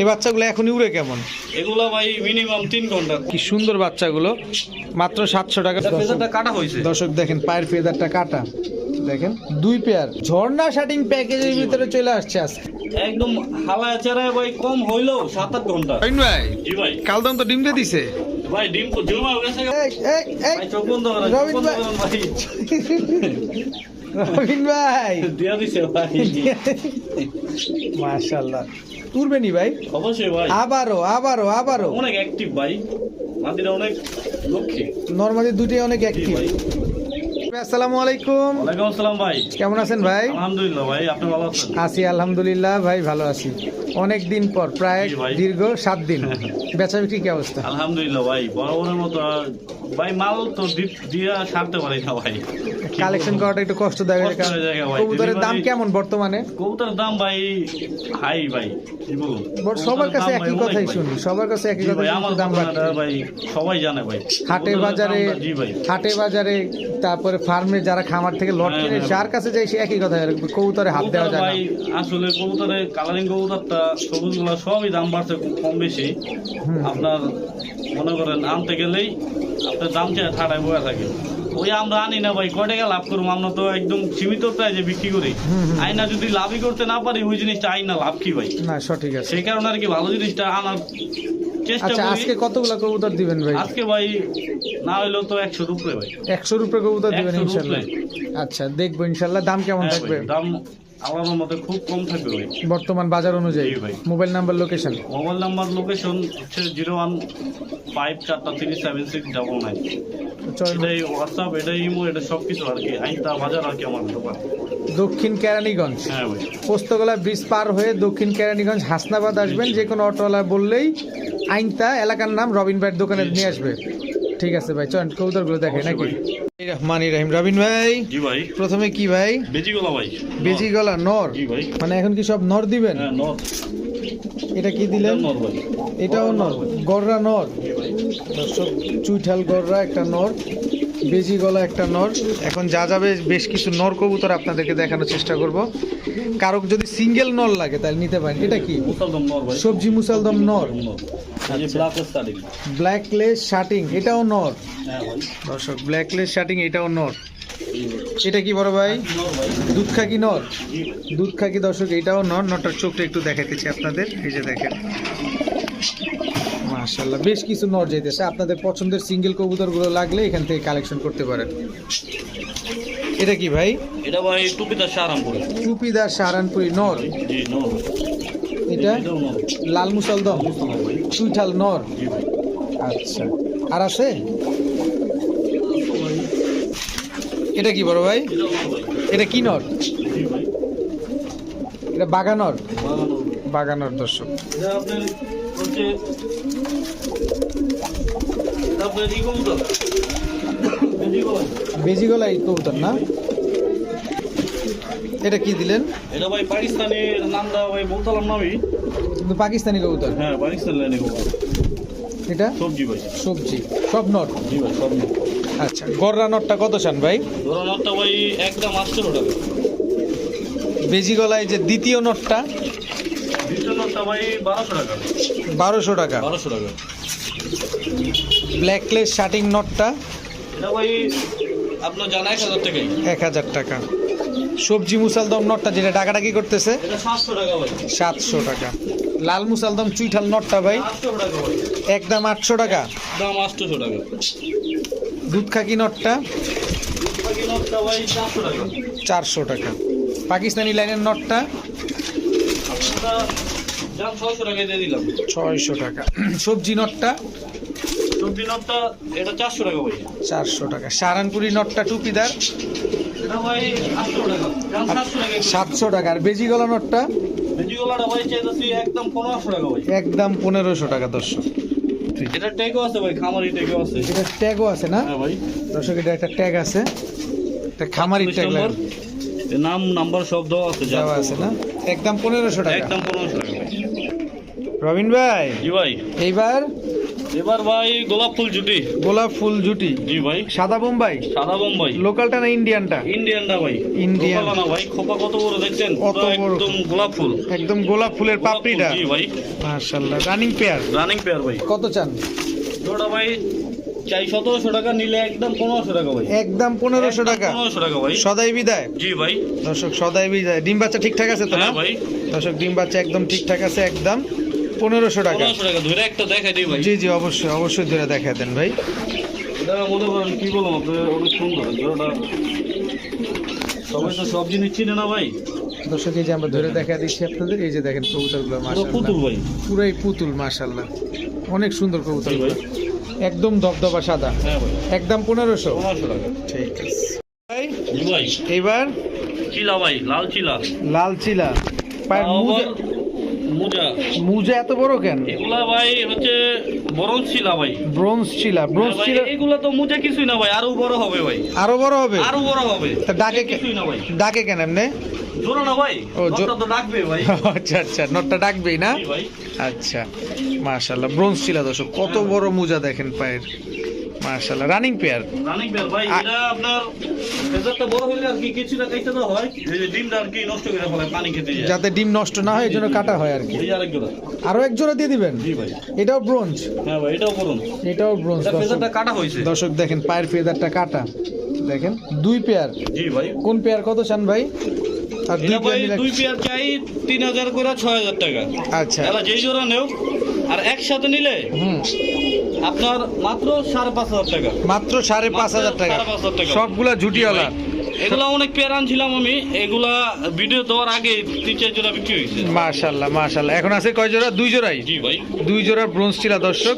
এই বাচ্চাগুলো এখনই উড়ে কেমন? এগুলা ভাই মিনিমাম তিন ঘণ্টা। কি সুন্দর বাচ্চাগুলো। মাত্র সাতশো টাকা। ফেজারটা কাটা হয়েছে। দর্শক দেখেন পায়ের ফেদারটা কাটা। দেখেন দুই পেয়ার ঝর্ণা শাটিং প্যাকেজের ভিতরে চলে আসছে আজকে। একদম হালা চেরায় ভাই কম হইল সাত আট ঘণ্টা। ভাই জি ভাই। কালদম তো ডিম দিয়ে দিছে। ভাই ডিম তো জমা হয়ে গেছে। এই, এই, এই, ভাই চোখ বন্ধ করেন চোখ রবিন বন্ধ ভাই। রবিন ভাই। দিয়া দিছে ভাই। ভাই? অবশ্যই ভাই। আবারও আবারও আবারও। অনেক অ্যাক্টিভ ভাই। মাদিরা অনেক লক্ষ্যে নর্মালি দুটি অনেক অ্যাক্টিভ আসসালামু আলাইকুম। ওয়ালাইকুম আসসালাম ভাই। কেমন আছেন ভাই? আলহামদুলিল্লাহ ভাই আপনি ভালো আছেন? আছি আলহামদুলিল্লাহ ভাই ভালো আছি। অনেক দিন পর প্রায় দীর্ঘ সাত দিন। বেচা বিক্রি কি অবস্থা? আলহামদুলিল্লাহ ভাই বরাবরের মতো ভাই মাল তো দিয়া সারতে পারি না ভাই। কালেকশন করাটা একটু কষ্টদায়ক কষ্ট কবুতরের দাম কেমন বর্তমানে? কবুতরের দাম ভাই হাই ভাই কি বলব? সবার কাছে একই কথাই শুনি সবার কাছে একই কথা ভাই দাম ভাই সবাই জানে ভাই। হাটে বাজারে হাটে বাজারে তারপরে ফার্মে যারা খামার থেকে লট হ্যাঁ, কিনে হ্যাঁ। যার কাছে যাই সে একই কথা কবুতরে হাত দেওয়া যায় ভাই আসলে কবুতরের কালারিং কবুতরটা সবুজগুলা সবই দাম বাড়ছে কম বেশি। আপনার মনে করেন আনতে গেলেই আপনার দাম চেয়ে ঠাড়ায় বয়ে থাকে। ওই আমরা আনি না ভাই কয় টাকা লাভ করব আমরা তো একদম সীমিত প্রাইজে বিক্রি করি। আইনা যদি লাভই করতে না পারি ওই জিনিসটা আইনা লাভ কি ভাই? না সঠিক আছে। সেই কারণে আর কি ভালো জিনিসটা আনার আচ্ছা আজকে কতগুলো কবুতর দিবেন ভাই? আজকে ভাই না হইলেও তো একশো রুপরে ভাই। একশো রুপে কবুতর দিবেন 100 ইনশাল্লাহ। আচ্ছা দেখব ইনশাল্লাহ। দাম কেমন হ্যাঁ থাকবে? দাম আল্লাহর মতে খুব কম থাকবে ভাই। বর্তমান বাজার অনুযায়ী। ভাই। Mobile number location mobile number location হচ্ছে জিরো ওয়ান ফাইভ চারটা three seven six double nine. এটাই হোয়াটসঅ্যাপ এটাই ইমো এটা সব কিছু আর কি। আইনটা বাজার আর কি আমার দোকান দক্ষিণ কেরানীগঞ্জ। হ্যাঁ ভাই। পোস্তগোলা ব্রিজ পার হয়ে দক্ষিণ কেরানীগঞ্জ হাসনাবাদ আসবেন যে কোনো অটোওয়ালা বললেই আইনতা এলাকার নাম রবিন ভাইয়ের দোকানে নিয়ে আসবে। ঠিক আছে ভাই চল কবুতরগুলো দেখে অবশ্যই নাকি। রহমান রাহিম। রবিন ভাই জি ভাই। প্রথমে কি ভাই? বেজি গলা ভাই। বেজি গলা নর। জি ভাই। মানে এখন কি সব নর দিবেন? হ্যাঁ নর। এটা কি দিলেন? নর ভাই। এটাও নর। গররা নর। দর্শক চুইঠাল গররা একটা নর। বেজি গলা একটা নর। এখন যা যাবে বেশ কিছু নর কবুতর আপনাদেরকে দেখানোর চেষ্টা করব। কারও যদি সিঙ্গেল নর লাগে তাহলে নিতে পারেন। এটা কি? সবজি মুসালদম নর। নর এই যে ব্ল্যাক লেস শার্টিং এটাও নর। হ্যাঁ দর্শক ব্ল্যাক লেস শার্টিং এটাও নর। এটা কি বড় ভাই? দুধ খাকি নর? দুধ খাকি দর্শক এটাও নর। নটার চোখটা একটু দেখাইতেছি আপনাদের। এই যে দেখেন। মাশাল্লাহ বেশ কিছু নর যাইতেছে। আপনাদের পছন্দের সিঙ্গেল কবুতরগুলো লাগলে এখান থেকে কালেকশন করতে পারেন। এটা কি ভাই? এটা ভাই টুপিটা সারামপুরে টুপিদার সাহারানপুরি নর? জি নর। এটা? লাল মুসলদম ভাই। নর? আচ্ছা। আর আছে? এটা কি বড় ভাই? এটা কি নর? এটা বাগানর? বাগানর। দর্শক। এটা আপনার হচ্ছে এটা আপনার ই কবুতর না? এটা কি দিলেন? এটা ভাই পাকিস্তানের নামটা ভাই বলতাম না আমি। পাকিস্তানি কবুতর। হ্যাঁ পাকিস্তান কবুতর। এটা? সবজি ভাই। সবজি। সব নট? জি ভাই সব নট। আচ্ছা গররা নটটা কত চান ভাই? ধরুন একটা ভাই একদম আটশো টাকা। বেজি গলায় যে দ্বিতীয় নটটা? দ্বিতীয় নোটটা ভাই বারোশো টাকা। বারোশো টাকা। বারোশো টাকা। ব্ল্যাকলেস শার্টিং নটটা এক হাজার টাকা। সবজি মুসালদম নটটা যেটা ডাকাডাকি করতেছে সাতশো টাকা লাল মুসালদম চুইঠাল নটটা ভাই আটশো একদম আটশো টাকা। দাম আটশোশো টাকা। দুধ খাকি নটটা চারশো টাকা। পাকিস্তানি লাইনের নটটা ছয়শো টাকা। সবজি নটটা সবজি নোটটা এটা চারশো টাকা ভাই চারশো টাকা। সাহারানপুরি নটটা টুপিদার? এটা সাতশো টাকা। আর বেজি গলা নটটা একদম পনেরোশো টাকা একদম পনেরোশো টাকা দর্শক। এটা টেকও আছে ভাই খামারি টেকও আছে। এটা ট্যাগও আছে না? হ্যাঁ ভাই। দর্শক এটা একটা ট্যাগ আছে। একটা খামারি ট্যাগ নম্বর। নাম নাম্বার সব দেওয়া আছে দেওয়া আছে না? একদম পনেরোশো টাকা। একদম পনেরোশো টাকা রবিন ভাই? জি ভাই। এইবার এবার ভাই গোলাপ ফুল জুটি। গোলাপ ফুল জুটি। জি ভাই। সাদা বোম্বাই? সাদা বোম্বাই। লোকালটা না ইন্ডিয়ানটা ইন্ডিয়ানটা ভাই। লোকাল না ভাই খোপা কত বড় দেখছেন? কত বড়। একদম গোলাপ ফুল। একদম গোলাপ ফুলের পাপড়িটা। জি ভাই। মাশাআল্লাহ রানিং পেয়ার রানিং পেয়ার ভাই। কত চান? ওটা ভাই চাই সতেরোশো টাকা নিলে একদম পনেরোশো টাকা ভাই। একদম পনেরোশো টাকা। পনেরোশো টাকা ভাই। সদাই বিদায়। জি ভাই। দর্শক সদাই বিদায়। ডিম বাচ্চা ঠিকঠাক আছে তো না? হ্যাঁ ভাই। দর্শক ডিম বাচ্চা একদম ঠিকঠাক আছে একদম। পনেরোশো টাকা। টাকা ধরে একটা দেখাই দিই ভাই। জি জি অবশ্যই অবশ্যই ধরে দেখা দেন ভাই। মনে করেন কি বলব অনেক সুন্দর জোড়াটা সবাই তো সব জিনিস চিনে না ভাই। দর্শক এই যে আমরা ধরে দেখা দিচ্ছি আপনাদের এই যে দেখেন কবুতরগুলো পুতুল ভাই। পুরাই পুতুল অনেক সুন্দর কবুতরগুলো একদম দবদবা সাদা। হ্যাঁ একদম পনেরোশো। ঠিক আছে। চিলা ভাই লাল চিলা। লাল চিলা। পায়ের মুজা। এত বড় কেন? এগুলা ভাই হচ্ছে বরঞ্জ চিলা ভাই। ব্রোঞ্জ চিলা ব্রোঞ্জ ভাই, চিলা এগুলা তো মোজা কিছুই না ভাই আরও বড় হবে ভাই। আরও বড় হবে? আরও বড় হবে। তা ডাকে কিছুই না ভাই। ডাকে কেন এমনি? জোড়া না ভাই ও, তো ডাকবে ভাই। আচ্ছা আচ্ছা নটটা ডাকবেই না? আচ্ছা মাশাল্লাহ ব্রোঞ্জ চিলা দর্শক কত বড় মুজা দেখেন পায়ের। মাশাল্লাহ রানিং পেয়ার রানিং বের ভাই এটা আপনার ফেজারটা বড় হইলে আর কি কিছুটা কাইতে দেওয়া হয়। এই যে ডিমটা আর কি নষ্ট করে ফেলে পানি খেতে যায়। যাতে ডিম নষ্ট না হয় এই জন্য কাটা হয় আর কি। এই যে আরেক জোড়া। আরও এক জোড়া দিয়ে দিবেন? জি ভাই। এটাও ব্রোঞ্জ হ্যাঁ ভাই এটাও করুন এটাও ব্রোঞ্জ ফেজারটা কাটা হয়েছে। দর্শক দেখেন পায়ের ফেদারটা কাটা। দেখেন দুই পেয়ার জি ভাই। কোন পেয়ার কত চান ভাই? আর দুই পেয়ার দুই পেয়ার চাই তিন হাজার করে ছয় হাজার টাকা। আচ্ছা। যেই জোড়া নেও আর একসাথে নিলে? আপনার মাত্র সাড়ে পাঁচ হাজার টাকা। মাত্র সাড়ে পাঁচ হাজার টাকা। সবগুলা ঝুটিওয়ালা। এগুলা অনেক পেয়ার আনছিলাম আমি। এগুলা ভিডিও দেওয়ার আগে তিন চার জোড়া বিক্রি হয়েছে। মাশাল্লাহ মাশাল্লাহ। এখন আছে কয় জোড়া? দুই জোড়াই? জি ভাই। দুই জোড়া ব্রোঞ্জ ছিল দর্শক।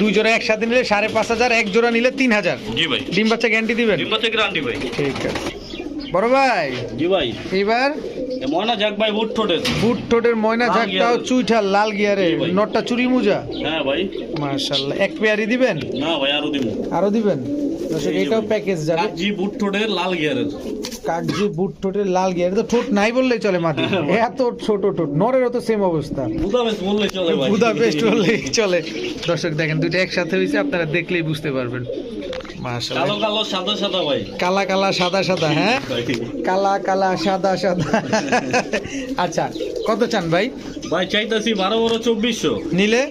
দুই জোড়া একসাথে নিলে সাড়ে পাঁচ হাজার এক জোড়া নিলে তিন হাজার। জি ভাই। ডিম বাচ্চা গ্যারান্টি দিবেন? ডিম্বা থেকে আন্টি ভাই। ঠিক আছে। বড় ভাই জি ভাই। এইবার এ ময়না যাক ভাই বুট ঠোঁটের বুট ঠোঁটের ময়না লাল ঝাঁকটাও গিয়ারের। লাল গিয়ারে। নটটা চুরি মুজা? হ্যাঁ ভাই। মাশাল্লাহ। এক পেয়ারই দিবেন? না ভাই আরও দিব আরও দিবেন? দর্শক এটাও প্যাকেজ যাবে। জি বুট ঠোঁটের লাল গিয়ারের। কাগজি বুট ঠোঁটের লাল গিয়ারে তো ঠোঁট নাই বললেই চলে মাটি। হ্যাঁ, এত ছোট ঠোঁট। নরেরও তো সেম অবস্থা। বুদাপেস্ট চলে ভাই। বুদাপেস্ট বললেই চলে। দর্শক দেখেন দুইটা একসাথে হয়েছে আপনারা দেখলেই বুঝতে পারবেন। কালো কালো সাদা সাদা ভাই। কালা কালা সাদা সাদা হ্যাঁ? কালা কালা সাদা সাদা। আচ্ছা কত চান ভাই? ভাই চাইতাছি বারো বারো চব্বিশশো। নিলে?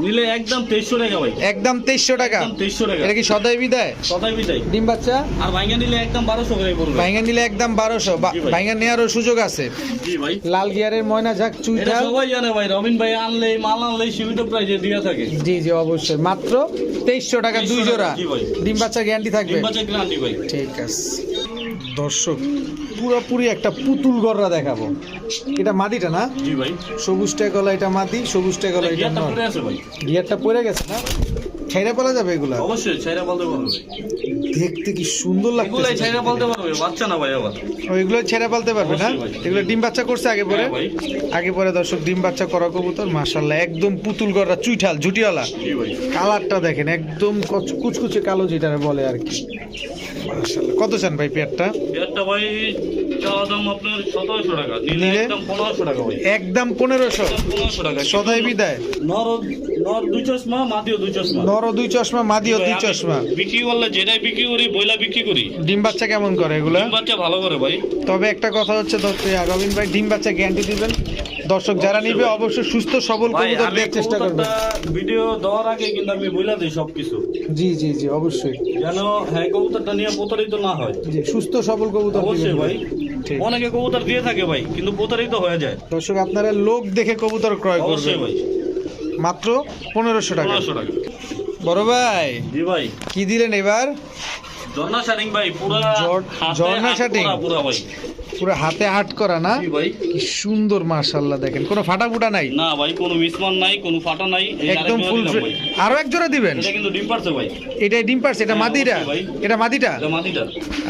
নিলে একদম টাকা ভাই। একদম তেইশশো টাকা। একদম তেইশশো টাকা। এটা কি সদাই বিদায়? কথাই বিদায়। ডিম বাচ্চা? আর ভাইঙ্গা নিলে একদম বারোশো করে পড়বে। ভাইঙ্গা নিলে একদম বারোশো। জি ভাই। ভাইঙ্গা নেওয়ারও সুযোগ আছে। জি ভাই। লাল গিয়ারের ময়না ঝাক এটা চুইঠাল সবাই জানে ভাই রবিন ভাই আনলে মাল আনলে সীমিত প্রাইজে দিয়ে থাকে। জি জি অবশ্যই। মাত্র তেইশশো টাকা দুই 2300 জোড়া। ডিম বাচ্চা গ্যারান্টি থাকবে। ডিম বাচ্চা গ্রান্টি ভাই। ঠিক আছে। দর্শক পুরোপুরি একটা পুতুল গররা দেখাবো। এটা মাদিটা না? জি ভাই। সবুজটা গলা এটা মাদি সবুজটা গলা এটা গিয়ারটা পড়ে গেছে না? ছাইরা পালা যাবে এগুলা? অবশ্যই ছাইরা বলতে পারবে। দেখতে কি সুন্দর লাগছে ছাইরা বলতে পারবে বাচ্চা না ভাই আবার। ওইগুলো ছেড়ে পালতে পারবে না? এগুলো ডিম বাচ্চা করছে আগে পরে। হ্যাঁ আগে পরে দর্শক ডিম বাচ্চা করা কবুতর মাশাল্লাহ একদম পুতুল গররা চুইঠাল ঝুটিওয়ালা। কালারটা দেখেন একদম কচ- কুচকুচে কালো যেটা বলে আর কি। মাশাল্লাহ কত চান ভাই পেয়ারটা? গিয়ারটা ভাই চাওয়া দাম আপনার সতেরোশো টাকা। নিলে নিলে? একদম পনেরোশো টাকা ভাই একদম পনেরোশো? পনেরোশো টাকা। সদাই বিদায়। নর নর দুই চশমা মাদিও দুই চশমা। নর দুই চশমা মাদিও দুই চশমা। বিক্রি করলে যেটাই বিক্রি করি বইলা বিক্রি করি। ডিম বাচ্চা কেমন করে এগুলা? ডিম বাচ্চা ভালো করে ভাই। তবে একটা কথা হচ্ছে রবিন ভাই ডিম বাচ্চা গ্যারান্টি দিবেন। দর্শক যারা নিবে। অবশ্যই সুস্থ সবল ভাই কবুতর দেওয়ার চেষ্টা করবে ভিডিও দেওয়ার আগে কিন্তু আমি বইলা দিই সবকিছু। জি জি জি অবশ্যই। যেন হ্যাঁ কবুতরটা নিয়ে প্রতারিত না হয়। জি সুস্থ সবল কবুতর অবশ্যই ভাই। অনেকে কবুতর দিয়ে থাকে ভাই কিন্তু প্রতারিত হয়ে যায়। দর্শক আপনারা লোক দেখে কবুতর ক্রয় করছে করবেন ভাই। মাত্র পনেরোশো টাকা। টাকা। বড় ভাই জি ভাই। কি দিলেন এবার? ঝর্ণা শাটিং ভাই পুরো ঝর- ঝর্ণা শাটিং? পুরা ভাই। পুরো হাতে হাট করা না? ভাই। কি সুন্দর মাশাআল্লাহ দেখেন। কোনো ফাটা ফুটা নাই? না ভাই কোনো মিসমান নাই কোনো ফাটা নাই। একদম ফুল আরও এক জোড়া দিবেন? এটা কিন্তু ডিম পারছে ভাই। এটাই ডিম পারছে এটা হ্যাঁ, মাদিটা? এটা মাদিটা? এটা মাদিটা।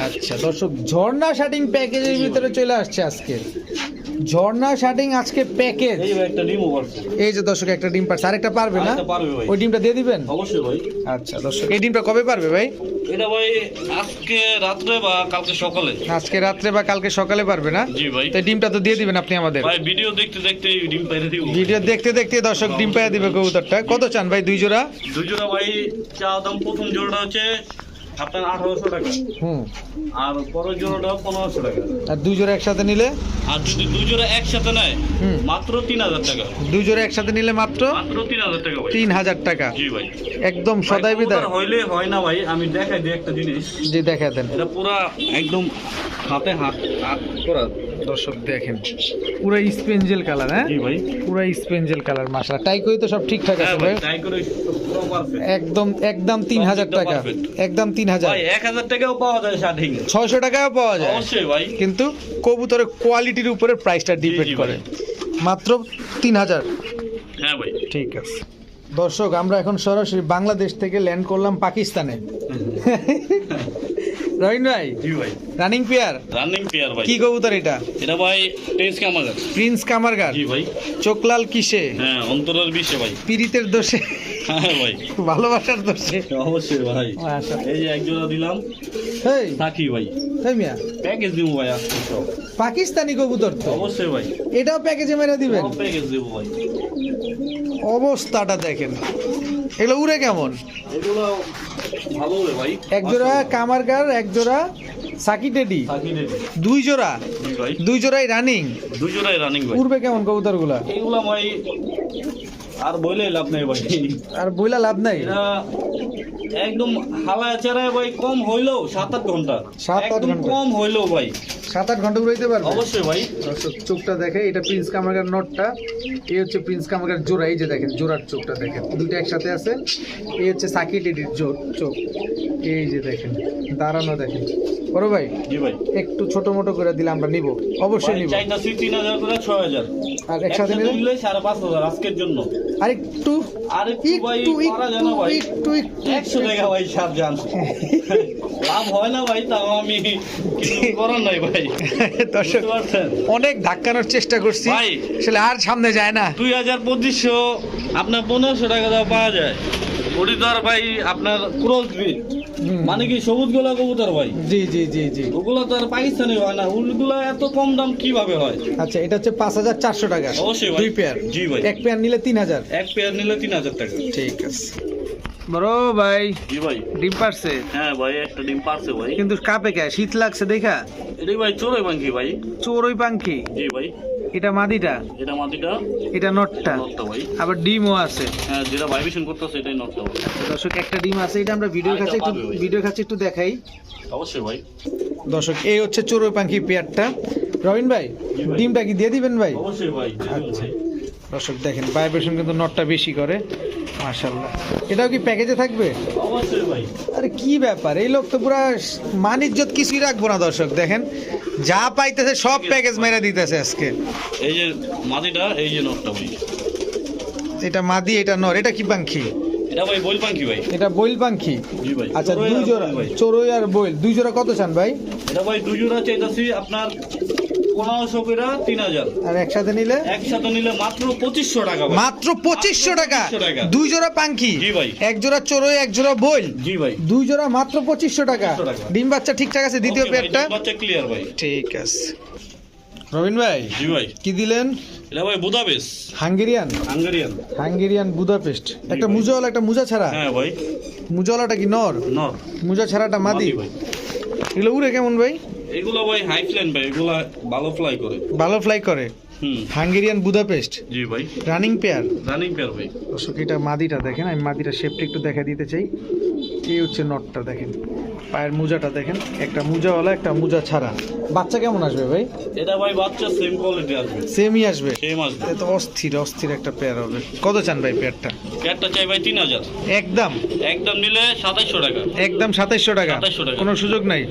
আচ্ছা দর্শক ঝর্ণা শাটিং প্যাকেজের ভিতরে চলে আসছে আজকে। ঝর্ণা শার্টিং আজকে প্যাকেজ এই একটা ডিমও এই যে দর্শক একটা ডিম পারছে। আরেকটা পারবে না। ওই ডিমটা দিয়ে দিবেন? অবশ্যই ভাই। আচ্ছা দর্শক এই ডিমটা কবে পারবে ভাই? এটা ভাই আজকে রাত্রে বা কালকে সকালে। আজকে রাত্রে বা কালকে সকালে পারবে না? জি ভাই। তো ডিমটা তো দিয়ে দিবেন আপনি আমাদের। ভাই ভিডিও দেখতে দেখতে ডিম পাইরে দিব। ভিডিও দেখতে দেখতে দর্শক ডিম পাইয়া দিবে কবুতরটা। কত চান ভাই দুই জোড়া? দুজোড়া ভাই চা দাম প্রথম জোড়াটা হচ্ছে আপনার আঠারোশো টাকা। হুম। আর পরের জোড়াটা পনেরোশো টাকা। আর দুই জোড়া একসাথে নিলে? আর যদি দুই জোড়া একসাথে নেয়। মাত্র তিন হাজার টাকা। দুই জোড়া একসাথে নিলে মাত্র? মাত্র তিন হাজার টাকা ভাই। তিন হাজার টাকা। জি ভাই। একদম সদাই বিদায়। হইলে হয় না ভাই আমি দেখাই দিই একটা জিনিস। জি দেখা দেন। এটা পুরা একদম হাতে হাত হাত করা। দর্শক দেখেন পুরো স্পেঞ্জেল কালার হ্যাঁ? ভাই। পুরো স্পেঞ্জেল কালার মাসা টাইকই তো সব ঠিকঠাক হ্যাঁ আছে ভাই ভাই একদম একদম তিন হাজার টাকা। একদম তিন হাজার। এক হাজার টাকাও পাওয়া যায় শার্টিং ছয়শো টাকাও পাওয়া যায়। অবশ্যই ভাই। কিন্তু কবুতরের কোয়ালিটির উপরে প্রাইসটা ডিপেন্ড করে। মাত্র তিন হাজার। হ্যাঁ ভাই। ঠিক আছে। দর্শক আমরা এখন সরাসরি বাংলাদেশ থেকে ল্যান্ড করলাম পাকিস্তানে। রহিন ভাই? জি ভাই। রানিং পেয়ার রানিং পেয়ার ভাই। কি কবুতর এটা? এটা ভাই টেস্ট কামাগার প্রিন্স কামারগার জি ভাই। চোকলাল কিসে? হ্যাঁ অন্তরের বিষে ভাই। পীড়িতের দোষে? হ্যাঁ ভাই। ভালোবাসার দোষে? অবশ্যই ভাই। আচ্ছা। এই যে এক জোড়া দিলাম। এই থাকি ভাই। এই মিয়া। প্যাকেজ দিব ভাই পাকিস্তানি কবুতর তো? অবশ্যই ভাই। এটাও প্যাকেজে মেরে দিবেন? প্যাকেজ দিব ভাই। অবস্থাটা দেখেন। এগুলো উড়ে কেমন? এগুলো এক জোড়া কামারগার এক জোড়া সাকি টেডি। দুই জোড়া? দুই জোড়াই রানিং? দুই জোড়াই রানিং ভাই। উড়বে কেমন কবুতরগুলা এগুলা ভাই আর বইলে লাভ নাই ভাই। আর বইলা লাভ নাই? একদম হালা চারায় ভাই কম হইলেও সাত আট ঘণ্টা। সাত আট ঘণ্টা। কম হইলেও ভাই। সাত আট ঘণ্টা উড়াইতে পারবে? অবশ্যই ভাই। চোখটা দেখে এটা প্রিন্স কামারগার নটটা। এই হচ্ছে প্রিন্স কামারগার জোড়া এই যে দেখেন জোড়ার চোখটা দেখেন। দুইটা একসাথে আছে। এই হচ্ছে সাকি টেডির জোর চোখ। এই যে দেখেন দাঁড়ানো দেখেন। বড় ভাই জি ভাই। একটু ছোট মোটো করে দিলে আমরা নিব। অবশ্যই নিব। করে ছয় হাজার। আর একসাথে নিলে? আজকের জন্য। আর একটু আর একটু ভাই একটু করা যায় ভাই। একটু টাকা ভাই সার জান লাভ হয় না ভাই তাও আমি করার নাই ভাই। দর্শক অনেক ধাক্কানোর চেষ্টা করছি। ভাই। আসলে আর সামনে যায় না। দুই হাজার পঁচিশশো আপনার পনেরোশো টাকা দাও পাওয়া যায়। তো ভাই আপনার ক্রস ব্রিড মানে কি সবুজ গোলা কবুতর ভাই? জি জি জি জি। ওগুলো তো আর পাকিস্তানি হয় না। ওগুলো এত কম দাম কীভাবে হয়? আচ্ছা এটা হচ্ছে পাঁচ হাজার চারশো টাকা। অবশ্যই। দুই পেয়ার জি ভাই। এক পেয়ার নিলে তিন হাজার। এক পেয়ার নিলে তিন হাজার টাকা। ঠিক আছে। বড় ভাই জি ভাই। ডিম পারছে? হ্যাঁ ভাই একটা ডিম পারছে ভাই। কিন্তু কাপে কে? শীত লাগছে দেখা? এটাই ভাই চোরই বাঙ্কি ভাই। চোরই পাঙ্খি জি ভাই। এটা মাদিটা? এটা মাটিটা এটা নটটা? নটটা ভাই। আবার ডিমও আছে। হ্যাঁ যেটা ভাইব্রেশন করতেছে এটাই নটটা আচ্ছা, দর্শক একটা ডিম আছে এটা আমরা ভিডিওর আরেকটা কাছে একটু। ভিডিওর কাছে একটু দেখাই। অবশ্যই ভাই। দর্শক এই হচ্ছে চোরই পাঙ্খি পেয়ারটা। রবিন ভাই ডিমটা কি দিয়ে দিবেন ভাই? অবশ্যই ভাই আচ্ছা। দর্শক দেখেন ভাইব্রেশন কিন্তু নটটা বেশি করে। মাশাল্লাহ এটাও কি প্যাকেজে থাকবে? অবশ্যই ভাই। আরে কি ব্যাপার? এই লোক তো পুরা মানিজ্জত কিছুই রাখব না দর্শক দেখেন। যা পাইতেছে সব প্যাকেজ মেরে দিতেছে আজকে। এই যে মাটিটা এই যে নটটা ভাই। এটা মাদি এটা নর এটা কি পাঙ্খি এটা ভাই বল পাঙ্কি ভাই। এটা বইল পাঙ্খি জি ভাই আচ্ছা দুই জোড়া চড়ুই আর বইল দুই জোড়া কত চান ভাই? এটা ভাই দুই জোড়া চাইতাছি আপনার পনেরোশো করে তিন হাজার। আর একসাথে নিলে? একসাথে নিলে মাত্র পঁচিশশো টাকা মাত্র পঁচিশশো টাকা? দুই জোড়া এক জোড়া এক জোড়া বইল? জি ভাই। দুই জোড়া মাত্র পঁচিশশো টাকা? ডিম বাচ্চা ঠিকঠাক আছে? দ্বিতীয় পেয়ারটা? বাচ্চা ক্লিয়ার ভাই। ঠিক আছে। রবিন ভাই জি ভাই। কি দিলেন? এটা ভাই Budapest Hungarian? Hungarian. Hungarian Budapest. একটা। মুজাওয়ালা একটা মুজা ছাড়া? হ্যাঁ ভাই। মুজাওয়ালাটা কি নর? নর। মুজা ছাড়াটা মাদি ভাই। এগুলো উড়ে কেমন ভাই? এগুলো ভাই হাই ফ্লেন ভাই এগুলো ভালো ফ্লাই করে। ভালো ফ্লাই করে? হুম। Hungarian Budapest? জি ভাই। রানিং পেয়ার রানিং পেয়ার ভাই। দর্শক এটা মাদিটা দেখেন আমি মাদিটা শেপটা একটু দেখা দিতে চাই। এই হচ্ছে নটটা দেখেন। পায়ের মোজাটা দেখেন একটা মোজাওয়ালা একটা মোজা ছাড়া। বাচ্চা কেমন আসবে ভাই? এটা ভাই বাচ্চা সেম কোয়ালিটি আসবে। সেমই আসবে? সেম আসবে। এ তো অস্থির অস্থির একটা পেয়ার হবে। কত চান ভাই পেয়ারটা পেয়ারটা চাই ভাই তিন হাজার। একদম। একদম নিলে সাতাইশশো টাকা। একদম সাতাইশশো 2700 টাকা। কোনো সুযোগ নাই।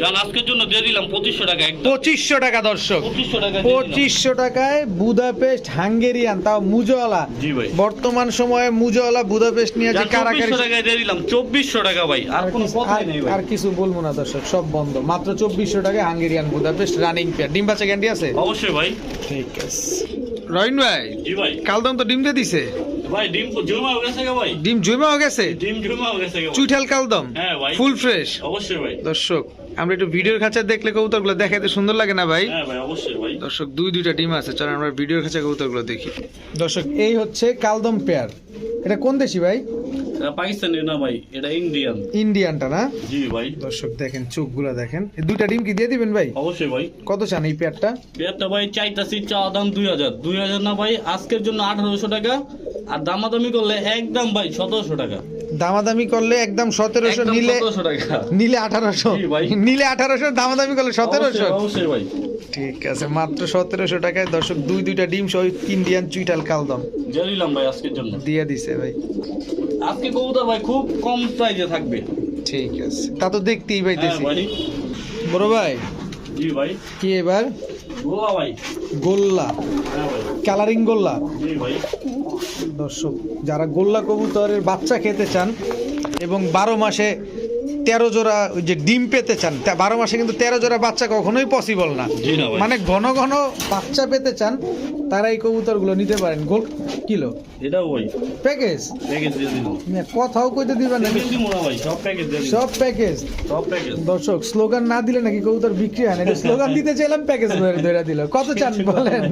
জান আজকের জন্য দিয়ে দিলাম পঁচিশশো টাকা পঁচিশশো টাকা দর্শক। পঁচিশশো টাকা দিয়ে দিলাম। পঁচিশশো টাকায় বুদাপেস্ট হাঙ্গেরিয়ান তাও মুজোওয়ালা। জি ভাই। বর্তমান সময়ে মুজোওয়ালা বুদাপেস্ট নিয়ে যে কারাকারি টাকায় দিয়ে দিলাম। চব্বিশশো টাকা ভাই আর কোনো কিছু- কথাই নেই আর কিছু বলব না দর্শক সব বন্ধ। মাত্র চব্বিশশো টাকায় হাঙ্গেরিয়ান বুদাপেস্ট রানিং পেয়ার। ডিম বাচ্চা ক্যান্ডি আছে? অবশ্যই ভাই। ঠিক আছে। রহিন ভাই জি ভাই। কালদম তো ডিম দিয়ে দিছে? ভাই ডিম জমা হয়ে গেছে ভাই। ডিম জমা গেছে? ডিম জমা হয়ে গেছে চুইঠাল কালদম? হ্যাঁ ভাই। Full fresh? অবশ্যই ভাই। দর্শক আমরা একটু ভিডিওর খাঁচা দেখলে কবুতরগুলো দেখাতে সুন্দর লাগে না ভাই? হ্যাঁ অবশ্যই ভাই। দর্শক দুই দুইটা ডিম আছে চলেন আমরা ভিডিওর খাঁচা কবুতরগুলো দেখি। দর্শক এই হচ্ছে কালদম পেয়ার। এটা কোন দেশি ভাই? পাকিস্তানি না ভাই এটা ইন্ডিয়ান। ইন্ডিয়ানটা না? জি ভাই। দর্শক দেখেন চোখগুলো দেখেন। দুইটা ডিম কি দিয়ে দিবেন ভাই? অবশ্যই ভাই। কত চান এই পেয়ারটা? পেয়ারটা ভাই চাইতাছি চা দাম দুই হাজার। দুই হাজার না ভাই আজকের জন্য আঠারোশো টাকা। আর দামাদামি করলে একদম ভাই সতেরোশো টাকা। দামাদামি করলে একদম সতেরোশো নিলে নিলে আঠারোশো। নিলে আঠারোশো দামাদামি করলে সতেরোশো। ঠিক আছে মাত্র সতেরোশো টাকায় দর্শক দুই দুইটা ডিম সহ ইন্ডিয়ান চুইটাল কালদম দিয়ে ভাই আজকের জন্য। দিয়ে দিছে ভাই। আজকে কবুতর ভাই খুব কম প্রাইজে থাকবে। ঠিক আছে তা তো দেখতেই হ্যাঁ পাইতেছি ভাই। বড় ভাই জি ভাই। কি এবার? ভাই। গোল্লা। হ্যাঁ কালারিং গোল্লা। দর্শক যারা গোল্লা কবুতরের বাচ্চা খেতে চান এবং বারো মাসে তেরো জোড়া ওই যে ডিম পেতে চান বারো মাসে কিন্তু তেরো জোড়া বাচ্চা কখনোই পসিবল না। মানে ঘন ঘন বাচ্চা পেতে চান তারা এই কবুতরগুলো নিতে পারেন। গোল কিলো? এটাও প্যাকেজ? প্যাকেজ দিয়ে কথাও কইতে দিবেন না। ভাই সব প্যাকেজ সব প্যাকেজ? সব প্যাকেজ। দর্শক স্লোগান না দিলে নাকি কবুতর বিক্রি হয় না। স্লোগান দিতে চাইলাম প্যাকেজ ধরে দিল। কত চান বলেন?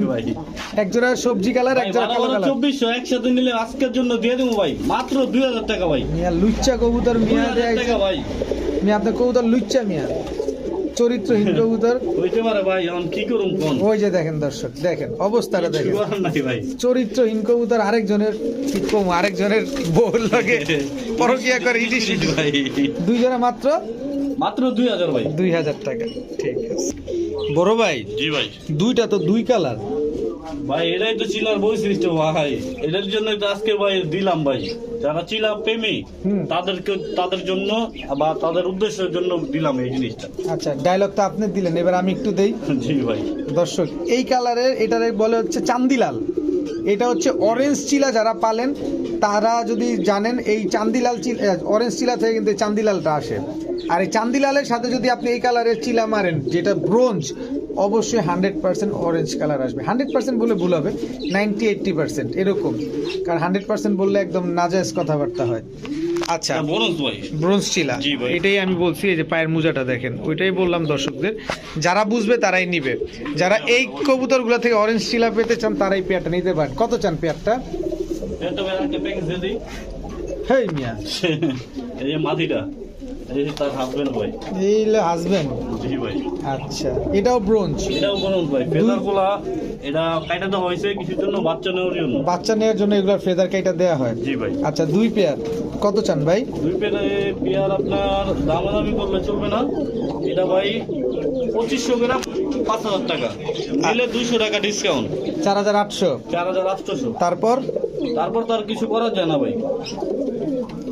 এক জোড়া সবজি কালার এক জোড়া কালো কালার। চব্বিশশো একসাথে নিলে আজকের জন্য দিয়ে দেবো ভাই। মাত্র দুই হাজার টাকা ভাই। মিয়া লুচ্চা কবুতর মিয়া দেয় টাকা ভাই। মিয়া আপনার কবুতর লুচ্চা মিয়া। চরিত্রহীন কবুতর। ওই যে দেখেন দর্শক দেখেন অবস্থাটা দেখেন। চরিত্রহীন কবুতর আরেকজনের কম আরেকজনের বউর লাগে পরকিয়া করে ইটিস ইটিস। ভাই। দুই জোড়া মাত্র? মাত্র দুই হাজার ভাই। দুই হাজার টাকা ঠিক আছে। বড় ভাই জি ভাই। দুইটা তো দুই কালার। ভাই এটাই তো চিলার বৈশিষ্ট্য ভাই। এটার জন্য তো আজকে ভাই দিলাম ভাই। যারা চিলা প্রেমী। তাদেরকে তাদের জন্য বা তাদের উদ্দেশ্যের জন্য দিলাম এই জিনিসটা। আচ্ছা ডায়লগটা আপনি দিলেন এবার আমি একটু দেই। জি ভাই। দর্শক এই কালারের এটারে বলে হচ্ছে চান্দিলাল। এটা হচ্ছে অরেঞ্জ চিলা যারা পালেন তারা যদি জানেন এই চান্দিলাল অরেঞ্জ চিলা থেকে কিন্তু চান্দিলালটা আসে। আর এই চান্দিলালের সাথে যদি আপনি এই কালারের চিলা মারেন যেটা ব্রোঞ্জ অবশ্যই হান্ড্রেড পার্সেন্ট অরেঞ্জ কালার আসবে। হান্ড্রেড পার্সেন্ট বলে ভুল হবে নাইনটি এইট্টি পার্সেন্ট এরকম। কারণ হান্ড্রেড পার্সেন্ট বললে একদম নাজায়জ কথাবার্তা হয়। আচ্ছা ভাই ব্রোঞ্জ চিলা এটাই আমি বলছি এই যে পায়ের মোজাটা দেখেন ওইটাই বললাম দর্শকদের। যারা বুঝবে তারাই নিবে। যারা এই কবুতরগুলো থেকে অরেঞ্জ চিলা পেতে চান তারাই পেয়ারটা নিতে পারেন। কত চান পেয়ারটা? হেই মিয়া। এই মাটিটা। এই তার হাজবেন্ড ভাই এই হাজবেন্ড জি ভাই আচ্ছা এটাও ব্রোঞ্জ এটাও ভাই এটা দেওয়া হয়েছে কিছুর জন্য বাচ্চা নেওয়ার জন্য। বাচ্চা নেওয়ার জন্য ফেদার কাইটা দেওয়া হয়? জি ভাই আচ্ছা দুই পেয়ার কত চান ভাই? দুই পেয়ারে পেয়ার আপনার দামাদামি করলে চলবে না। এটা ভাই পঁচিশশো গ্রাম পাঁচ হাজার টাকা। নিলে দুইশো টাকা ডিসকাউন্ট চার হাজার আটশো। চার হাজার আটশোশো। তারপর? তারপর তো আর কিছু করা যায় না ভাই।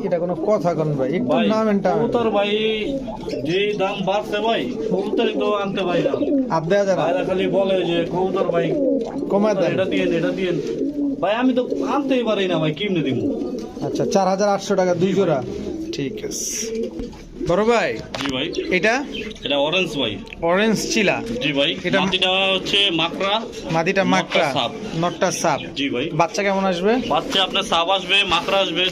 এটা কোনো কথা কোন ভাই একটু ভাই নাম এটা কবুতর ভাই যে দাম বাড়ছে ভাই কবুতরই তো আনতে ভাই না। আর দেওয়া যাবে। ভাইরা খালি বলে যে কবুতর ভাই কমায় দেন। এটা দিয়ে এটা দিয়ে ভাই আমি তো আনতেই পারি না ভাই কিমনে দিব আচ্ছা চার হাজার আটশো টাকা দুই জোড়া। ঠিক আছে। বড় ভাই জি ভাই। এটা? এটা অরেঞ্জ ভাই। অরেঞ্জ চিলা। জি ভাই। এটা- মাটিটা হচ্ছে মাকড়া মাটিটা মাকড়া সাপ। নটটা সাপ। জি ভাই। বাচ্চা কেমন আসবে? বাচ্চা আপনার সাপ আসবে মাকড়া আসবে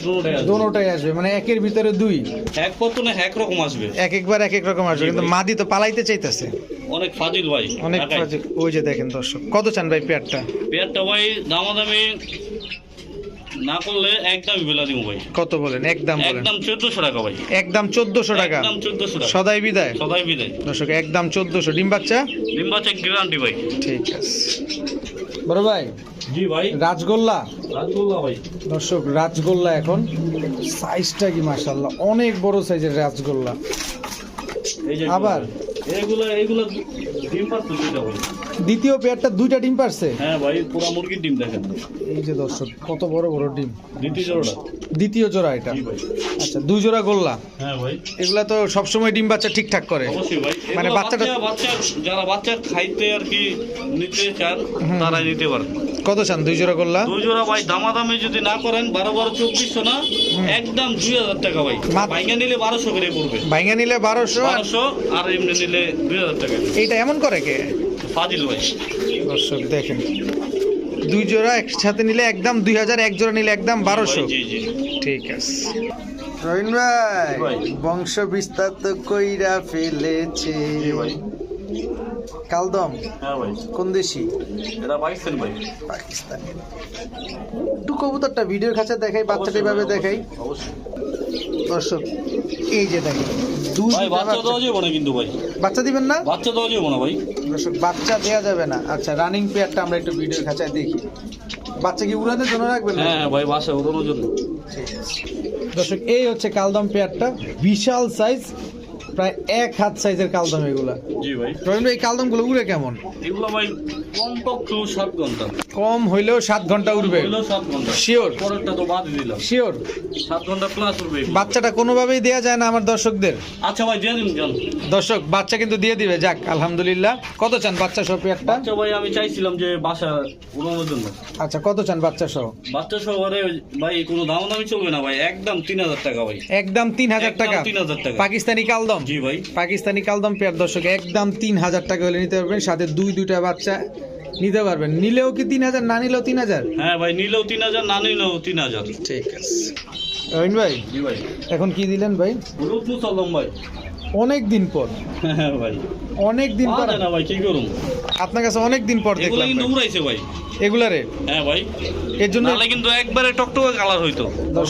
দুটোটাই আসবে। মানে একের ভিতরে দুই? এক পতনে এক রকম আসবে। এক একবার এক এক রকম আসবে কিন্তু মাদি তো পালাইতে চাইতেছে। অনেক ফাজিল ভাই। অনেক ফাজিল। ওই যে দেখেন দর্শক কত চান ভাই পেয়ারটা? পেয়ারটা ভাই দামাদামি না করলে একদমই বেলা দিব ভাই। কত বলেন? একদম বলেন। একদম চোদ্দশো টাকা ভাই। একদম চোদ্দশো টাকা? একদম চোদ্দশো টাকা। সদাই বিদায়? সদাই বিদায়। দর্শক একদম চোদ্দশো। ডিম বাচ্চা? ডিম্বা চেক গ্যারান্টি ভাই। ঠিক আছে। বড় ভাই? জি ভাই। রাজগোল্লা? রাজগোল্লা ভাই। দর্শক রাজগোল্লা এখন সাইজটা কি মাশাল্লাহ অনেক বড় সাইজের রাজগোল্লা। এই যে আবার? এগুলো এগুলো ডিম পাচ্ছে ভাই। দ্বিতীয় পেয়ারটা দুইটা ডিম পারছে? হ্যাঁ ভাই পুরা মুরগির ডিম দেখেন। এই যে দর্শক কত বড় বড় ডিম। দ্বিতীয় জোড়া। দ্বিতীয় জোড়া এটা? ভাই। আচ্ছা দুই জোড়া গোল্লা? হ্যাঁ ভাই। এগুলা তো সবসময় ডিম বাচ্চা ঠিকঠাক করে। অবশ্যই ভাই। মানে বাচ্চাটা- বাচ্চা যারা বাচ্চা খাইতে আর কি নিতে চান তারাই নিতে পারেন কত চান দুই জোড়া গোল্লা? দুই জোড়া ভাই দামাদামি যদি না করেন বারো বারো চব্বিশশো না একদম দুই হাজার টাকা ভাই। ভাইঙ্গা নিলে বারোশো করে পড়বে। ভাইঙ্গা নিলে বারোশো আর বারোশো আর এমনি নিলে দুই হাজার টাকা। এইটা এমন করে কে? ফাজিল ভাই। দর্শক দেখেন। দুই জোড়া একসাথে নিলে একদম দুই হাজার এক জোড়া নিলে একদম বারোশো। জি জি ঠিক আছে। রবীন ভাই। বংশ বিস্তার তো কইরা ফেলেছে। কালদম হ্যাঁ কোন দেশি? এটা পাকিস্তান ভাই। পাকিস্তানি। একটু কবুতরটা ভিডিওর কাছে দেখাই বাচ্চাটা এভাবে দেখাই। দর্শক এই যে দেখেন দুই বাচ্চা বাচ্চা- দেওয়া যাব না কিন্তু ভাই। বাচ্চা দিবেন না? বাচ্চা দেওয়া যাব না ভাই। দর্শক বাচ্চা দেওয়া যাবে না। আচ্ছা রানিং পেয়ারটা আমরা একটু ভিডিওর খাঁচায় দেখি। বাচ্চা কি উড়ানোর জন্য রাখবেন হ্যাঁ ভাই বাসা উড়ানোর জন্য। দর্শক এই হচ্ছে কালদম পেয়ারটা বিশাল সাইজ প্রায় এক হাত সাইজের কালদম এগুলা। জি ভাই। ভাই এই কালদমগুলো উড়ে কেমন? এগুলো ভাই কমপক্ষে সাত ঘণ্টা। কম হইলেও সাত ঘণ্টা উড়বে। শিওর পরেরটা তো বাদ দিলাম। শিওর সাত ঘণ্টা প্লাস এগুলো। বাচ্চাটা কোনোভাবেই দেয়া যায় না আমার দর্শকদের। আচ্ছা ভাই দিয়ে দিন দর্শক বাচ্চা কিন্তু দিয়ে দিবে। যাক আলহামদুলিল্লাহ। কত চান বাচ্চা সহ একটা আচ্ছা ভাই আমি চাইছিলাম যে বাসা উড়ানোর জন্য। আচ্ছা কত চান বাচ্চা সহ? বাচ্চা শহরে ভাই কোনো দাম দামি চলবে না ভাই। একদম তিন হাজার টাকা ভাই। একদম তিন হাজার টাকা। 3000 টাকা। পাকিস্তানি কালদম। জি ভাই। পাকিস্তানি কালদম পেয়ার দর্শক একদম তিন হাজার টাকা হলে নিতে পারবেন সাথে দুই দুইটা বাচ্চা নিতে পারবেন। নিলেও কি তিন হাজার না নিলেও তিন হাজার? হ্যাঁ ভাই নিলেও তিন হাজার না নিলেও তিন হাজার। ঠিক আছে। রবীন ভাই জি ভাই। এখন কি দিলেন ভাই? রূপ মুসলম ভাই। অনেক দিন পর। হ্যাঁ ভাই। অনেক দিন পর না ভাই কি করুন আপনার কাছে অনেক দিন পর এগুলো দেখলাম কিন্তু ভাই। ভাই। এগুলারে হ্যাঁ ভাই। এর জন্য কিন্তু একবারে টকটকে কালার হইতো।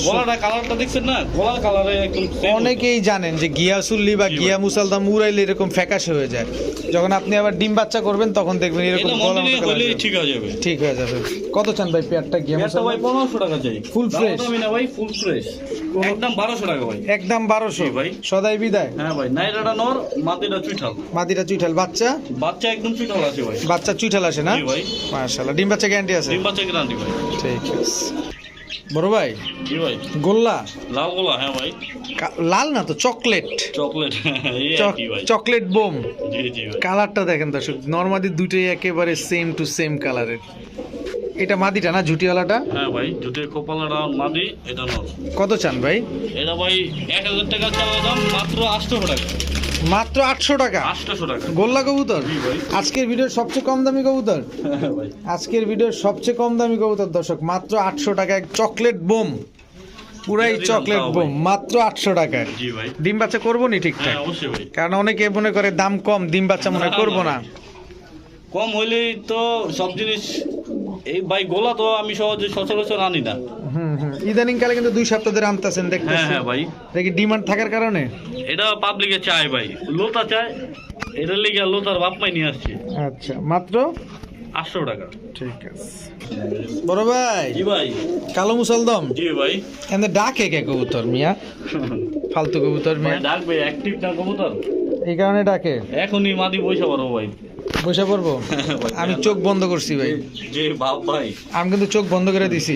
গলাটা কালারটা দেখছেন না? গলার কালারে একদম অনেকেই জানেন যে গিয়াসুল্লি বা গিয়া মুসালদাম উড়াইলে এরকম ফ্যাকাশে হয়ে যায়। যখন আপনি আবার ডিম বাচ্চা করবেন তখন দেখবেন এরকম গলা। ঠিক হয়ে যাবে। ঠিক হয়ে যাবে। কত চান ভাই পেয়ারটা গিয়া ভাই মুসালদাম পনেরোশো টাকা চাই। Fresh? দামি না ভাই ফুল ফ্রেশ একদম বারোশো টাকা ভাই। একদম বারোশো। জি ভাই। সদাই বিদায়। হ্যাঁ ভাই নর চুইঠাল। মাদিটা চুইঠাল বাচ্চা? বাচ্চা একদম চুইঠাল আছে ভাই। বাচ্চা চুইঠাল আসে না? ভাই। মাশাআল্লাহ ডিম বাচ্চা গ্যারান্টি আছে? ডিম বাচ্চা গ্যারান্টি ভাই। ঠিক আছে। বড় ভাই? জি ভাই। গোল্লা? লাল গোলা হ্যাঁ ভাই। লাল না তো চকলেট। চকলেট কি ভাই। Chocolate bomb. জি জি ভাই। কালারটা দেখেন দর্শক নর্মালি দুটোই একেবারে সেম টু সেম কালারের এটা মাদিটা না ঝুটিওয়ালাটা? হ্যাঁ ভাই জুটের কপালাটা মাদি এটা নর। কত চান ভাই? এটা ভাই এক হাজার টাকা চাওয়া দাম মাত্র আটশো টাকা। মাত্র আটশো টাকা? আটশোশো টাকা। গোল্লা কবুতর? জি ভাই। আজকের ভিডিওর সবচেয়ে কম দামি কবুতর? হ্যাঁ ভাই। আজকের ভিডিওর সবচেয়ে কম দামি কবুতর দর্শক মাত্র আটশো টাকা এক চকলেট বোম। পুরাই চকলেট বোম মাত্র আটশো টাকায় জি ভাই। ডিম বাচ্চা করব নি ঠিকঠাক? হ্যাঁ অবশ্যই ভাই। কারণ অনেকে মনে করে দাম কম ডিম বাচ্চা মনে হয় করব না, না। কম হইলেই তো সব জিনিস এই ভাই গোলা তো আমি সহজে সচরাচর আনি না। হুম হুম। ইদানিং কালে কিন্তু দুই সপ্তাহ ধরে আনতেছেন হ্যাঁ দেখতেছি। হ্যাঁ ভাই। দেখি ডিমান্ড থাকার কারণে? এটা পাবলিকে চায় ভাই। লোতা চায়। এটার লিগে লোতার বাপ মাই নিয়ে আসছে। আচ্ছা মাত্র? আটশো টাকা। ঠিক আছে। বড় ভাই জি ভাই। কালো মুসলদম জি ভাই। এখানে ডাকে কে কবুতর মিয়া? ফালতু কবুতর ভাই মিয়া। ডাকবে অ্যাক্টিভ না কবুতর? এই কারণে ডাকে? এখনই মাদি বসে পারব ভাই। বসে পড়ব? আমি চোখ বন্ধ করছি ভাই। যে বাপ ভাই। আমি কিন্তু চোখ বন্ধ করে দিছি।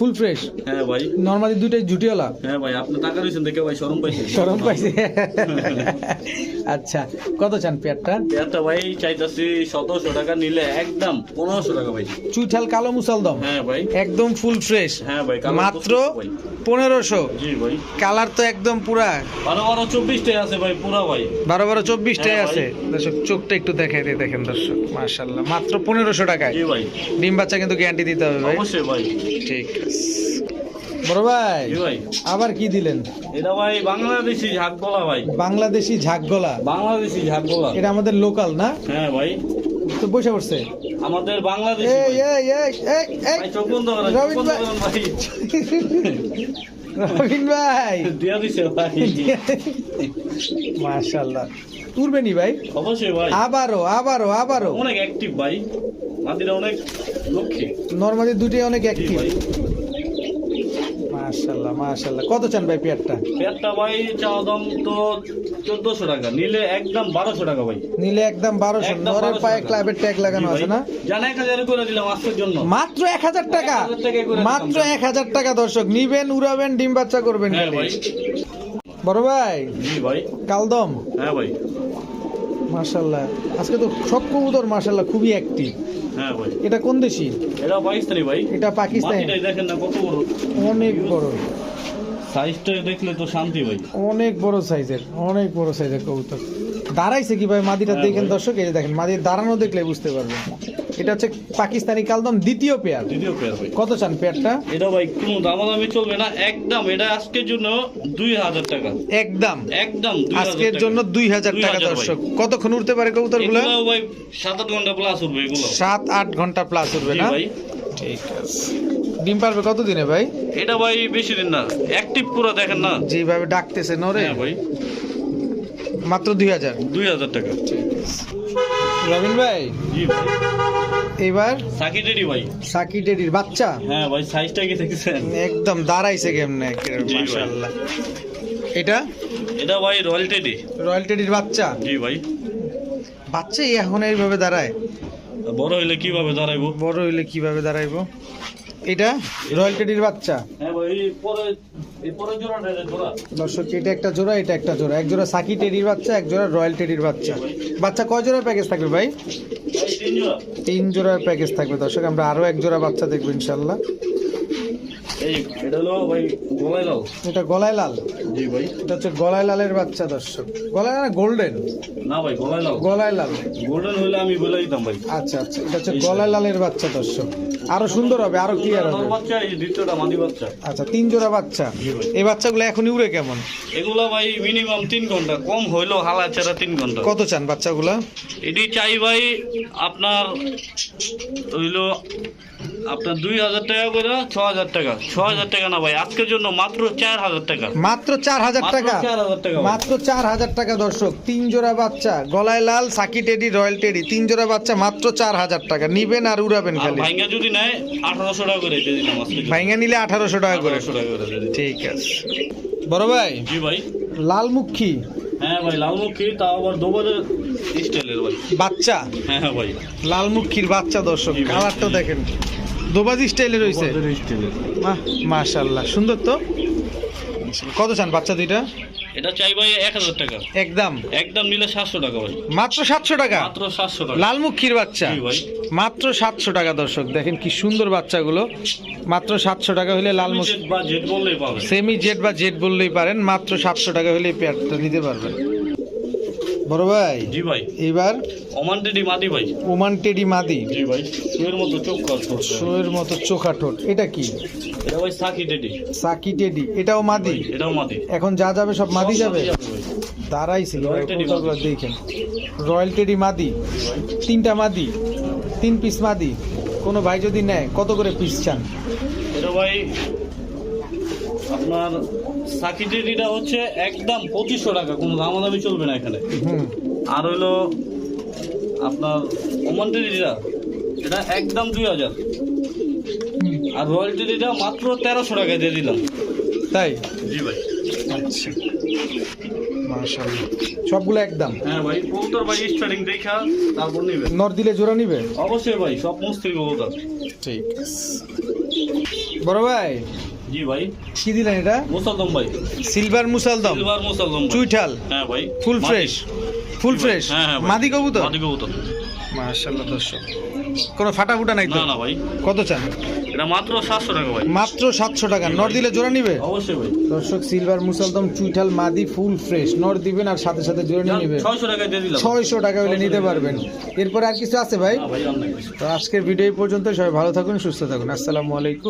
Full fresh. হ্যাঁ ভাই। নর্মালি দুটাই জুটিওয়ালা। হ্যাঁ ভাই আপনি টাকা দিয়েছেন দেখে ভাই শরম পাইছে। সরম পাইছে। আচ্ছা কত চান পেয়ারটা? একটা ভাই চাইতাছি সতেরোশো টাকা নিলে একদম পনেরোশো টাকা ভাই। চুইঠাল কালো মুসাল দম। হ্যাঁ ভাই। একদম ফুল ফ্রেশ। হ্যাঁ ভাই মাত্র তো ভাই। পনেরোশো। জি ভাই। কালার তো একদম পুরা। বারো বারো চব্বিশটাই আছে ভাই পুরা ভাই। বারো বারো চব্বিশটাই হ্যাঁ, আছে। দর্শক চোখটা একটু দেখাই দিয়ে দেখেন দর্শক মার্শাল্লাহ মাত্র পনেরোশো টাকায়। জি ভাই। ডিম বাচ্চা কিন্তু গ্যারান্টি দিতে হবে ভাই। অবশ্যই ভাই। ঠিক। আছে বড় ভাই আবার কি দিলেন? এটা ভাই বাংলাদেশি ঝাকগোলা ভাই। বাংলাদেশি ঝাকগলা বাংলাদেশি ঝাকগোলা এটা আমাদের লোকাল না? হ্যাঁ ভাই। তো বসে পড়ছে। আমাদের বাংলাদেশ রবিন ভাই। দিয়া দিছে ভাই। মাশাআল্লাহ। উড়বেনি ভাই? অবশ্যই ভাই। আবারও আবারও আবারও। অনেক অ্যাক্টিভ ভাই। মাদিরা অনেক লক্ষ্মী। নর্মালি দুটোই অনেক অ্যাক্টিভ মাশাল্লাহ মাশাল্লাহ কত চান ভাই পেয়ারটা? পেয়ারটা ভাই দাম তো চোদ্দশো টাকা নিলে একদম বারোশো টাকা ভাই। নিলে একদম বারোশো একদম নরের পায়ে ক্লাবের ট্যাগ লাগানো আছে না? জানা এক হাজার করে দিলাম আজকের জন্য। মাত্র এক হাজার টাকা? 1000 টাকায় করে দিলাম। মাত্র এক হাজার টাকা দর্শক। নিবেন উড়াবেন ডিম বাচ্চা করবেন। হ্যাঁ ভাই। বড় ভাই জি ভাই। কালদম। হ্যাঁ ভাই। মাশাল্লাহ আজকে তো সব কবুতর মাশাল্লাহ খুবই অ্যাক্টিভ হ্যাঁ ভাই। এটা কোন দেশি? এটা পাকিস্তানি ভাই। এটা পাকিস্তানি। দেখেন না কত বড়। অনেক বড়। সাইজটা দেখলে তো শান্তি ভাই। অনেক বড় সাইজের অনেক বড় সাইজের কবুতর। দাঁড়াইছে কি ভাই মাদিটা হ্যাঁ দেখেন। দর্শক এই দেখেন মাদির দাঁড়ানো দেখলে বুঝতে পারবেন। এটা হচ্ছে পাকিস্তানি কালদম দ্বিতীয় পেয়ার। দ্বিতীয় পেয়ার ভাই। কত চান পেয়ারটা? এটা ভাই কোনো দামাদামি চলবে না একদম। এটা আজকের জন্য দুই হাজার টাকা। একদম। একদম আজকের জন্য দুই হাজার টাকা দর্শক। কতক্ষণ উঠতে পারে কবুতরগুলো এগুলো ভাই সাত আট ঘণ্টা প্লাস উঠবে এগুলো। সাত আট ঘণ্টা প্লাস উঠবে না? ভাই। ঠিক আছে। ডিম পারবে কতদিনে ভাই? এটা ভাই বেশি দিন না। অ্যাক্টিভ পুরো দেখেন না। যেভাবে ডাকতেছে নরে হ্যাঁ ভাই। মাত্র দুই হাজার। দুই হাজার টাকা। রবিন ভাই এবার সাকি টেডি ভাই। সাকি টেডির বাচ্চা? হ্যাঁ ভাই সাইজটা কি দেখেছেন? একদম দাঁড়াইছে কেমনে মাশাআল্লাহ। এটা? এটা ভাই রয়্যাল টেডি। রয়্যাল টেডির বাচ্চা? জি ভাই। বাচ্চা এখন এইভাবে দাঁড়ায়? বড় হইলে কীভাবে দাঁড়াইবো? বড় হইলে কীভাবে দাঁড়াইবো? এটা রয়্যাল টেডির বাচ্চা। হ্যাঁ দর্শক এটা একটা জোড়া এটা একটা জোড়া। এক জোড়া সাকি টেডির বাচ্চা এক জোড়া রয়্যাল টেডির বাচ্চা। বাচ্চা কয় জোড়া প্যাকেজ থাকবে ভাই? তিন জোড়ার প্যাকেজ থাকবে। দর্শক আমরা আরও এক জোড়া বাচ্চা দেখব ইনশাল্লাহ এটা গলায় লাল। এটা জি ভাই। এটা হচ্ছে গলায় লালের বাচ্চা দর্শক। গলায় না গোল্ডেন? না ভাই গলায় লাল। গলায় লাল। গোল্ডেন হইলে আমি বলে দিতাম ভাই। আচ্ছা আচ্ছা এটা হচ্ছে গলায় লালের বাচ্চা দর্শক। আরও সুন্দর হবে আরও ক্লিয়ার হবে। বাচ্চা এই দ্বিতীয়টা মাদি বাচ্চা। আচ্ছা তিন জোড়া বাচ্চা। এই বাচ্চাগুলো এখনই উড়ে কেমন? এগুলা ভাই মিনিমাম তিন ঘণ্টা কম হইল হালা ছাড়া তিন ঘণ্টা। কত চান বাচ্চাগুলা? এটি চাই ভাই আপনার হইল আপনার দুই হাজার টাকা করে ছ হাজার টাকা। ছ হাজার টাকা না ভাই আজকের জন্য মাত্র চার হাজার টাকা। মাত্র চার হাজার টাকা? 4,000 টাকা ভাই। মাত্র চার হাজার টাকা দর্শক। তিন জোড়া বাচ্চা গলায় লাল সাকি টেডি রয়্যাল টেডি। তিন জোড়া বাচ্চা মাত্র চার হাজার টাকা। নিবেন আর উড়াবেন খালি। যদি নেয় আঠারোশো টাকা করে ভাইঙ্গা নিলে আঠারোশো টাকা করে। টাকা করে ঠিক আছে। বড় ভাই জি ভাই। লালমুখী। হ্যাঁ ভাই লালমুখী তাও আবার দুবারের স্টাইলের ভাই। বাচ্চা? হ্যাঁ হ্যাঁ ভাই। লালমুখীর বাচ্চা দর্শক কালারটা দেখেন। দোবাজি স্টাইলে রয়েছে মাশাল্লাহ সুন্দর তো? কত চান বাচ্চা দুইটা? এটা চাই ভাই এক হাজার টাকা। একদম। একদম নিলে সাতশো টাকা ভাই। মাত্র সাতশো টাকা? মাত্র সাতশো টাকা। লালমুখীর বাচ্চা? মাত্র সাতশো টাকা দর্শক। দেখেন কি সুন্দর বাচ্চাগুলো। মাত্র সাতশো টাকা হলে লালমুখ সেমি জেড বা জেড বললেই পারেন। মাত্র সাতশো টাকা হলে এই পেয়ারটা নিতে পারবেন। বড় ভাই? জি ভাই। এবার? ওমান টেডি মাদি ভাই। ওমান টেডি মাদি। জি ভাই শুয়ের মতো চোখ করছে। শোয়ের মতো চোখা ঠোঁট। এটা কি? এটা ভাই সাকি টেডি। Psaki teddy. এটাও মাদি? এটাও মাদি। এখন যা যাবে সব মাদি যাবে? ভাই। দাঁড়াইছে কি রয়্যাল টেডি মাদি। দেখেন। রয়্যাল টেডি মাদি। তিনটা মাদি। তিন পিস মাদি। কোনো ভাই যদি নেয় কত করে পিস চান? এটা ভাই আপনার সাকি টেডিটা হচ্ছে একদম পঁচিশশো টাকা কোনো দামাদামি চলবে না এখানে। আর হইল আপনার ওমান টেডিটা এটা একদম দুই হাজার। আর রয়্যাল টেডিটা মাত্র তেরোশো টাকায় দিয়ে দিলাম। তাই? জি ভাই। আচ্ছা। মাশাআল্লাহ। সবগুলো একদম? হ্যাঁ ভাই কবুতর ভাই স্টার্টিং দেখা তারপর নিবে। নর দিলে জোড়া নিবে? অবশ্যই ভাই সব মুস্তির কবুতর। ঠিক। বড় ভাই? জি ভাই। কি দিলেন এটা? মুসালদম ভাই। সিলভার মুসালদম। সিলভার মুসালদম চুইঠাল। হ্যাঁ ভাই। Full fresh. Full fresh. ভাই। মাদি কবুতর? মাদি কবুতর। মাশাআল্লাহ দর্শক। কোনো ফাটা ফুটা নাই তো? না না ভাই। কত চান? এটা মাত্র সাতশো টাকা ভাই। মাত্র সাতশো টাকা। নর দিলে জোড়া নিবে? অবশ্যই ভাই। দর্শক সিলভার মুসালদম চুইঠাল মাদি ফুল ফ্রেশ। নর দিবেন আর সাথে সাথে জোড়া নিয়ে দিয়ে দিলাম। টাকা হলে নিতে পারবেন। এরপরে আর কিছু আছে ভাই। তো আজকের ভিডিও পর্যন্ত সবাই ভালো থাকুন সুস্থ থাকুন। আসসালামু আলাইকুম।